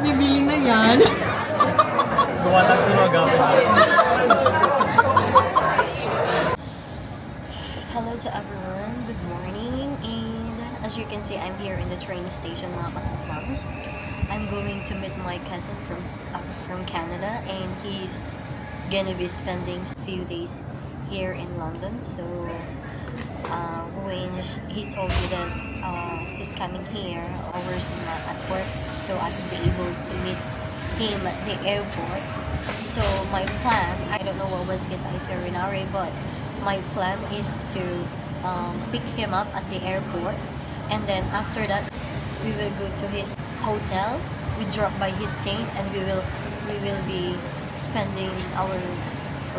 Bibili na yan. Gawa lang ito agawin. Hello to everyone. Good morning. And as you can see, I'm here in the train station mga kasukbans. I'm going to meet my cousin from uh, from Canada and he's gonna be spending a few days here in London. So uh, when he told me that uh, he's coming here, I was not at work, so I could be able to meet him at the airport. So my plan, I don't know what was his itinerary, but my plan is to um, pick him up at the airport, and then after that, we will go to his hotel. We drop by his things, and we will we will be spending our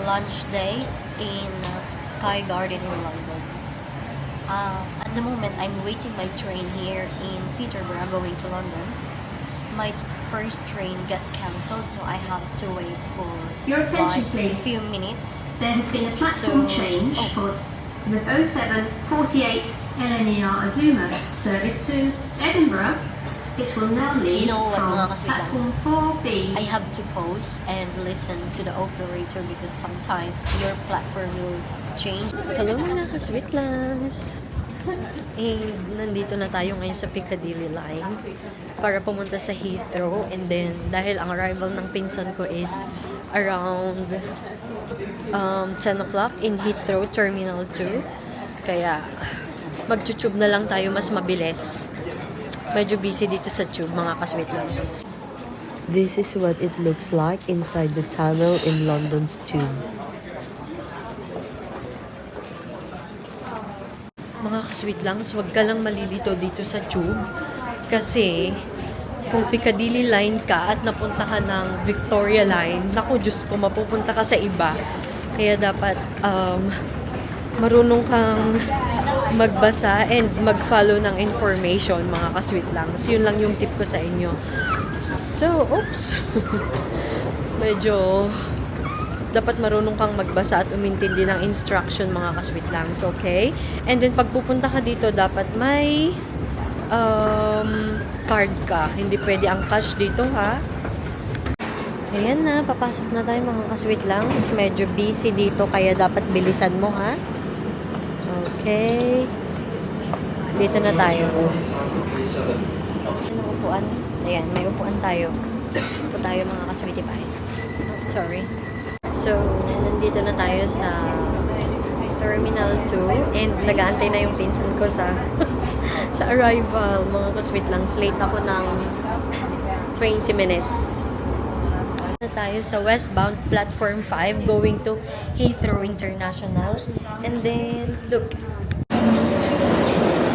lunch date in uh, Sky Garden in London. Uh, at the moment, I'm waiting my train here in Peterborough. Going to London. My first train got cancelled, so I have to wait for Your attention, please. a few minutes. There has been a platform So- change oh. for the 0748 LNER Azuma service to Edinburgh. You know what, from mga 4B. I have to pause and listen to the operator because sometimes your platform will change. Hello mga kaswitlangs! Eh, nandito na tayo ngayon sa Piccadilly line para pumunta sa Heathrow and then dahil ang arrival ng pinsan ko is around um, 10 o'clock in Heathrow Terminal 2 kaya mag-tube na lang tayo mas mabilis medyo busy dito sa tube mga kaswitlangs This is what it looks like inside the tunnel in London's tube. Mga kasweet lang, wag ka lang malilito dito sa tube. Kasi, kung Piccadilly line ka at napunta ka ng Victoria line, naku, Diyos ko, mapupunta ka sa iba. Kaya dapat, um, marunong kang magbasa and mag-follow ng information, mga kasweet lang. Yun lang yung tip ko sa inyo. So, oops. Medyo dapat marunong kang magbasa at umintindi ng instruction mga kasweet lang. So, okay? And then, pag pupunta ka dito, dapat may um, card ka. Hindi pwede ang cash dito, ha? Ayan na, papasok na tayo mga kasweet lang. Medyo busy dito, kaya dapat bilisan mo, ha? Okay. Dito na tayo. Ano upuan? Ayan, may upuan tayo. Upo tayo mga kasweetie pie. Sorry. So, nandito na tayo sa Terminal 2 and nag-aantay na yung pinsan ko sa sa arrival. Mga kasweet lang, late ako ng 20 minutes. Na tayo sa westbound platform 5 going to Heathrow International. And then, look.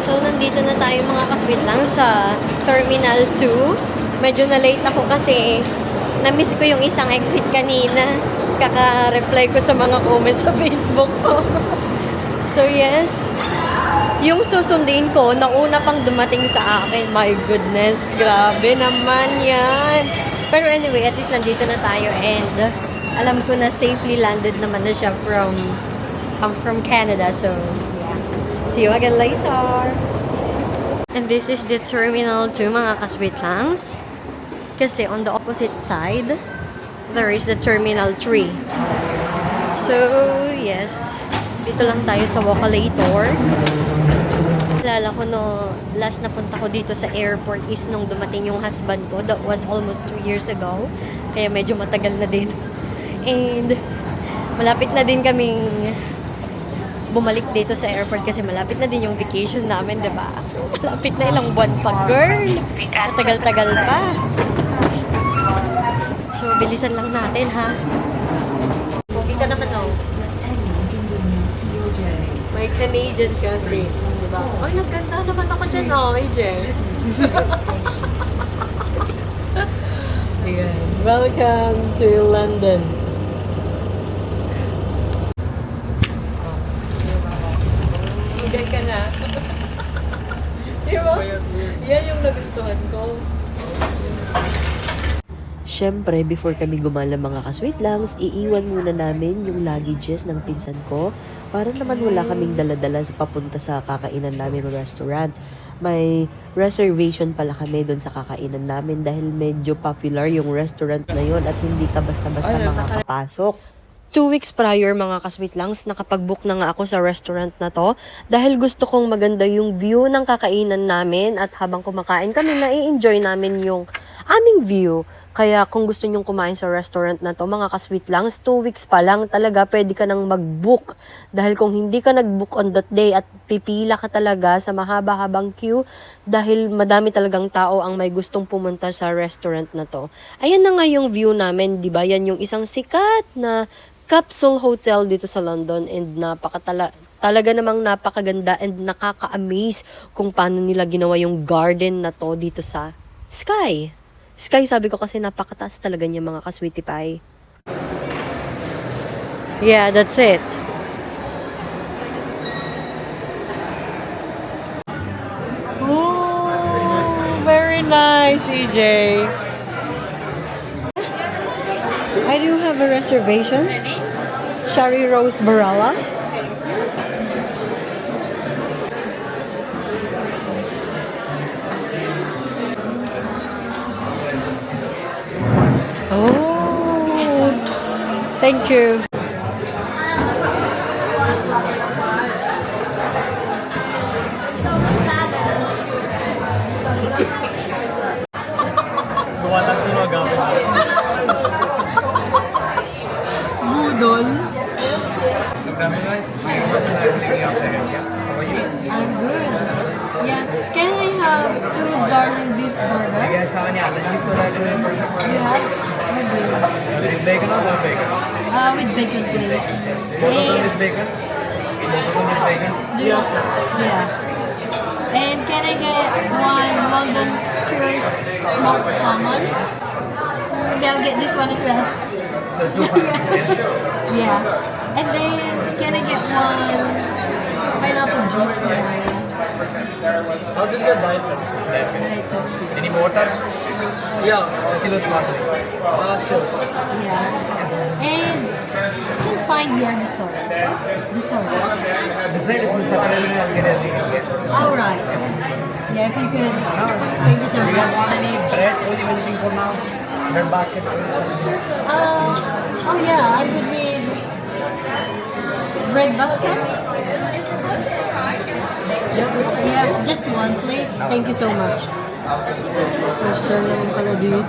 So, nandito na tayo mga kasweet lang sa Terminal 2. Medyo na late ako kasi na-miss ko yung isang exit kanina. Kaka-reply ko sa mga comments sa Facebook ko. so, yes. Yung susundin ko, nauna pang dumating sa akin. My goodness, grabe naman yan. Pero anyway, at least nandito na tayo and alam ko na safely landed naman na siya from I'm from Canada. So. See you again later. And this is the Terminal 2, mga kasweet langs. Kasi on the opposite side, there is the Terminal 3. So, yes. Dito lang tayo sa Walkalator. Alala ko no, last na punta ko dito sa airport is nung dumating yung husband ko. That was almost two years ago. Kaya medyo matagal na din. And, malapit na din kaming bumalik dito sa airport kasi malapit na din yung vacation namin, di ba? Malapit na ilang buwan pa, girl. Matagal-tagal pa. So, bilisan lang natin, ha? Pogi ka naman, oh. May Canadian kasi. Di ba? Ay, nagkanta naman ako dyan, oh, AJ. Welcome to London. Higay ka na. Di ba? Yan yung nagustuhan ko. Siyempre, before kami gumala mga kasweet langs, iiwan muna namin yung luggages ng pinsan ko para naman wala kaming daladala sa papunta sa kakainan namin ng restaurant. may reservation pala kami doon sa kakainan namin dahil medyo popular yung restaurant na yun at hindi ka basta-basta makakapasok. Two weeks prior mga kasweet langs, nakapag-book na nga ako sa restaurant na to dahil gusto kong maganda yung view ng kakainan namin at habang kumakain kami, na-enjoy namin yung aming view. Kaya kung gusto nyong kumain sa restaurant na to, mga kasweet langs, two weeks pa lang talaga pwede ka nang mag-book. Dahil kung hindi ka nag-book on that day at pipila ka talaga sa mahaba-habang queue dahil madami talagang tao ang may gustong pumunta sa restaurant na to. Ayan na nga yung view namin, di ba? Yan yung isang sikat na capsule hotel dito sa London and napakatala talaga namang napakaganda and nakaka-amaze kung paano nila ginawa yung garden na to dito sa Sky. Sky sabi ko kasi napakataas talaga niya mga ka-sweetie pie. Yeah, that's it. Oh, very nice, EJ. Do have a reservation. Shari Rose Barala. Oh, thank you. Bacon o without bacon? Uh, with bacon, please. Both of them with bacon? Both of them with bacon? yeah. yeah. And can I get one London Cures smoked salmon? Maybe I'll get this one as well. So two five. Yeah. And then, can I get one pineapple juice for my I'll just get diet Coke. Diet Coke. Pepsi? Any water? Yeah, zero sparkling. Uh, still. Yeah. And I can find your dessert. Dessert. Dessert is in Saturday, I'll get everything. Yeah. All right. Yeah, if you could. Thank you so Do you much. want any bread? What are you waiting for now? Bread basket? Um, oh yeah, I would need bread basket. Yeah, just one, please. Thank you so much. Special naman pala dito.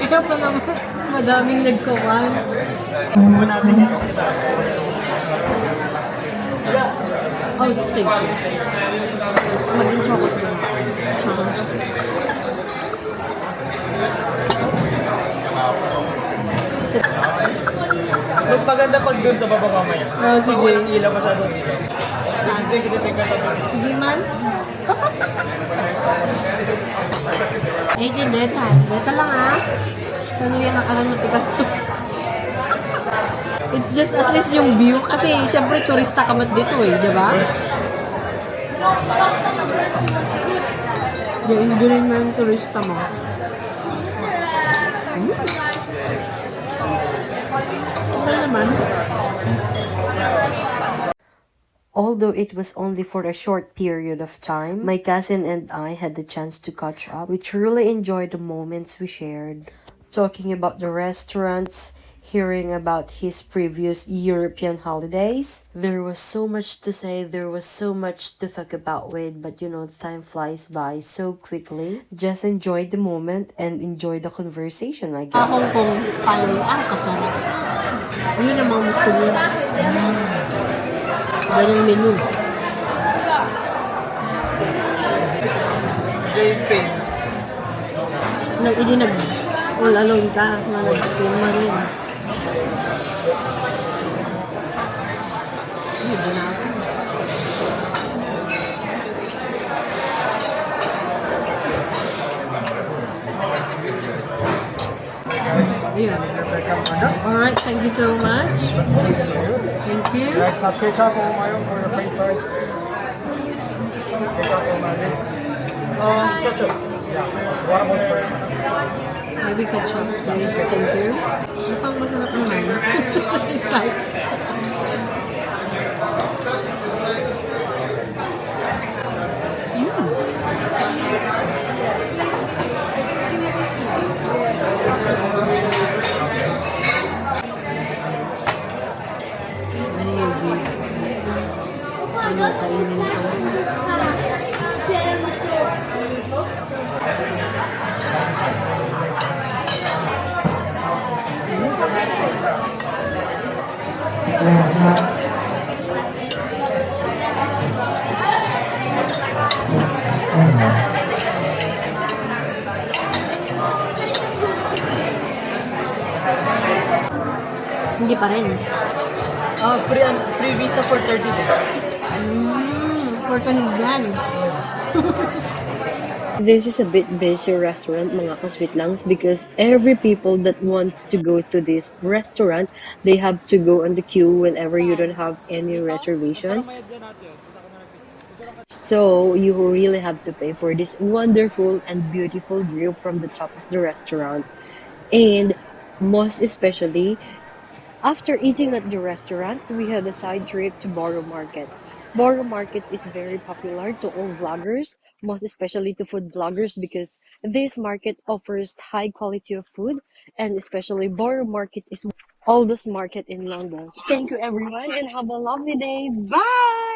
Ikaw pa naman, madaming nagkawan. Muna natin yan. Oh, sige. Sa mga. Tsaka. Sige. Mas maganda pag dun sa baba mamaya. Ah, sige. Pag walang ilaw masyadong ilaw. Saan? Sige man. 18 data. Data lang ah. Ano yung nakaroon matigas to? It's just at least yung view kasi syempre turista ka mat dito eh, di ba? Yung enjoyin mo yung turista mo. Hmm. Okay naman. Although it was only for a short period of time, my cousin and I had the chance to catch up. We truly enjoyed the moments we shared. Talking about the restaurants, hearing about his previous European holidays. There was so much to say, there was so much to talk about with, but you know, time flies by so quickly. Just enjoy the moment and enjoy the conversation, I guess. Ganyang menu. J Spain. Nag, hindi nag all alone ka, na nag-spin mo rin. Iba na ako. Ayan. All right, thank you so much. Thank you. Right, now catch for your plate first. Catch. Um, ketchup. Yeah. What about you? Maybe ketchup, please. Thank you. Mukhang masarap naman. Thanks. เลยนะครับ Hindi pa rin. Uh, free, ano, free visa for 30 days. Mm, for kanigyan. This is a bit busy restaurant mga kasweetlangs because every people that wants to go to this restaurant, they have to go on the queue whenever you don't have any reservation. So you really have to pay for this wonderful and beautiful view from the top of the restaurant. And most especially, after eating at the restaurant, we had a side trip to Borough Market. Borough Market is very popular to all vloggers, most especially to food bloggers because this market offers high quality of food and especially Borough Market is oldest market in London. Thank you everyone and have a lovely day. Bye!